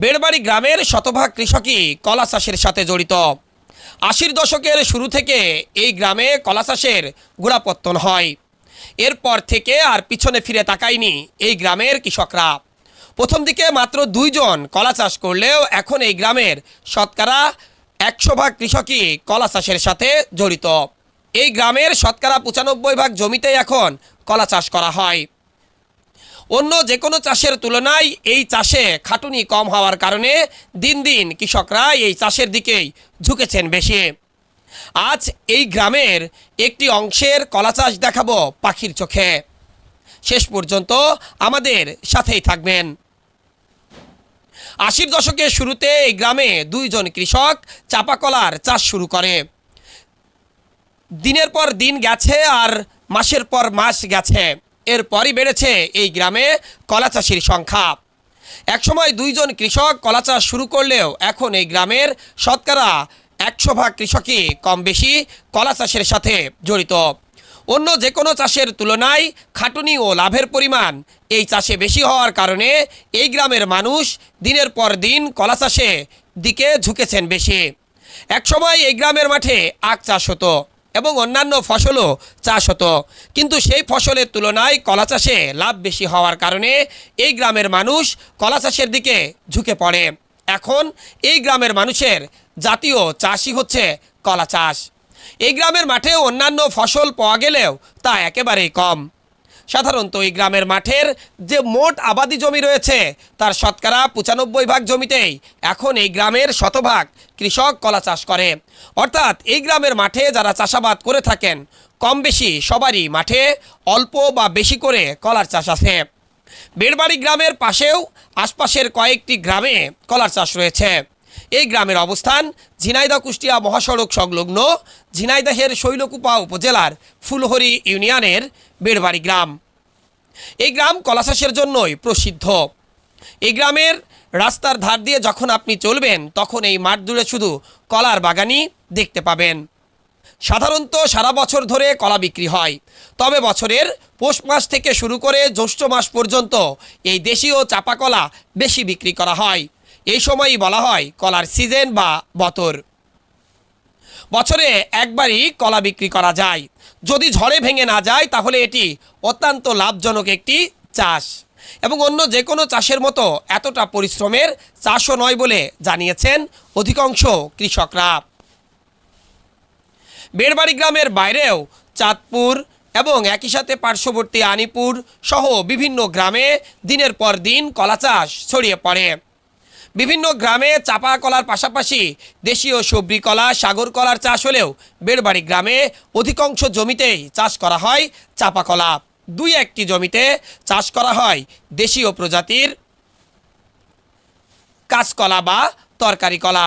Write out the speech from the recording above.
বেড়বাড়ি গ্রামের শতভাগ কৃষকই কলা চাষের সাথে জড়িত। আশির দশকের শুরু থেকে এই গ্রামে কলা চাষের গোড়াপত্তন হয়। এরপর থেকে আর পিছনে ফিরে তাকায়নি এই গ্রামের কৃষকরা। প্রথম দিকে মাত্র দুইজন কলা চাষ করলেও এখন এই গ্রামের শতকরা একশো ভাগ কৃষকই কলা চাষের সাথে জড়িত। এই গ্রামের শতকরা পঁচানব্বই ভাগ জমিতেই এখন কলা চাষ করা হয়। অন্য যে কোনো চাষের তুলনায় এই চাষে খাটুনি কম হওয়ার কারণে দিন দিন কৃষকরা এই চাষের দিকেই ঝুঁকেছেন বেশি। আজ এই গ্রামের একটি অংশের কলা চাষ দেখাবো পাখির চোখে। শেষ পর্যন্ত আমাদের সাথেই থাকবেন। আশির দশকের শুরুতে এই গ্রামে দুইজন কৃষক চাপা কলার চাষ শুরু করে। দিনের পর দিন গেছে আর মাসের পর মাস গেছে। এরপরই বেড়েছে এই গ্রামে কলা চাষির সংখ্যা। একসময় দুইজন কৃষক কলা চাষ শুরু করলেও এখন এই গ্রামের শতকরা একশো ভাগ কৃষকই কম বেশি কলা চাষের সাথে জড়িত। অন্য যে কোনো চাষের তুলনায় খাটুনি ও লাভের পরিমাণ এই চাষে বেশি হওয়ার কারণে এই গ্রামের মানুষ দিনের পর দিন কলা চাষে দিকে ঝুঁকেছেন বেশি। একসময় এই গ্রামের মাঠে আখ চাষ হতো। এবং অন্যান্য ফসলও চাষ হতো। কিন্তু সেই ফসলের তুলনায় কলা চাষে লাভ বেশি হওয়ার কারণে এই গ্রামের মানুষ কলা চাষের দিকে ঝুঁকে পড়ে। এখন এই গ্রামের মানুষের জাতীয় চাষই হচ্ছে কলা চাষ। এই গ্রামের মাঠে অন্যান্য ফসল পাওয়া গেলেও তা একেবারেই কম। সাধারণত এই গ্রামের মাঠের যে মোট আবাদি জমি রয়েছে, তার শতকরা পঁচানব্বই ভাগ জমিতেই এখন এই গ্রামের শতভাগ কৃষক কলা চাষ করে। অর্থাৎ এই গ্রামের মাঠে যারা চাষাবাদ করে থাকেন, কম বেশি সবারই মাঠে অল্প বা বেশি করে কলার চাষ আছে। বেড়বাড়ি গ্রামের পাশেও আশপাশের কয়েকটি গ্রামে কলার চাষ রয়েছে। এই গ্রামের অবস্থান ঝিনাইদহ কুষ্টিয়া মহাসড়ক সংলগ্ন ঝিনাইদহের শৈলকুপা উপজেলার ফুলহরি ইউনিয়নের বেড়বাড়ি গ্রাম। এই গ্রাম কলা চাষের জন্যই প্রসিদ্ধ। এই গ্রামের রাস্তার ধার দিয়ে যখন আপনি চলবেন, তখন এই মাঠ জুড়ে শুধু কলার বাগানই দেখতে পাবেন। সাধারণত সারা বছর ধরে কলা বিক্রি হয়। তবে বছরের পৌষ মাস থেকে শুরু করে জ্যৈষ্ঠ মাস পর্যন্ত এই দেশীয় চাপা কলা বেশি বিক্রি করা হয়। এই সময়ই বলা হয় কলার সিজন বা বতর। বছরে একবারই কলা বিক্রি করা যায়। যদি ঝড়ে ভেঙে না যায়, তাহলে এটি অত্যন্ত লাভজনক একটি চাষ। এবং অন্য যে কোনো চাষের মতো এতটা পরিশ্রমের চাষও নয় বলে জানিয়েছেন অধিকাংশ কৃষকরা। বেড়বাড়ি গ্রামের বাইরেও চাঁদপুর এবং একই সাথে পার্শ্ববর্তী আনিপুর সহ বিভিন্ন গ্রামে দিনের পর দিন কলা চাষ ছড়িয়ে পড়ে। বিভিন্ন গ্রামে চাপা কলার পাশাপাশি দেশীয় সবরি কলা, সাগর কলার চাষ হলেও বেড়বাড়ি গ্রামে অধিকাংশ জমিতেই চাষ করা হয় চাপা কলা। দুই একটি জমিতে চাষ করা হয় দেশীয় প্রজাতির কাঁচকলা বা তরকারি কলা।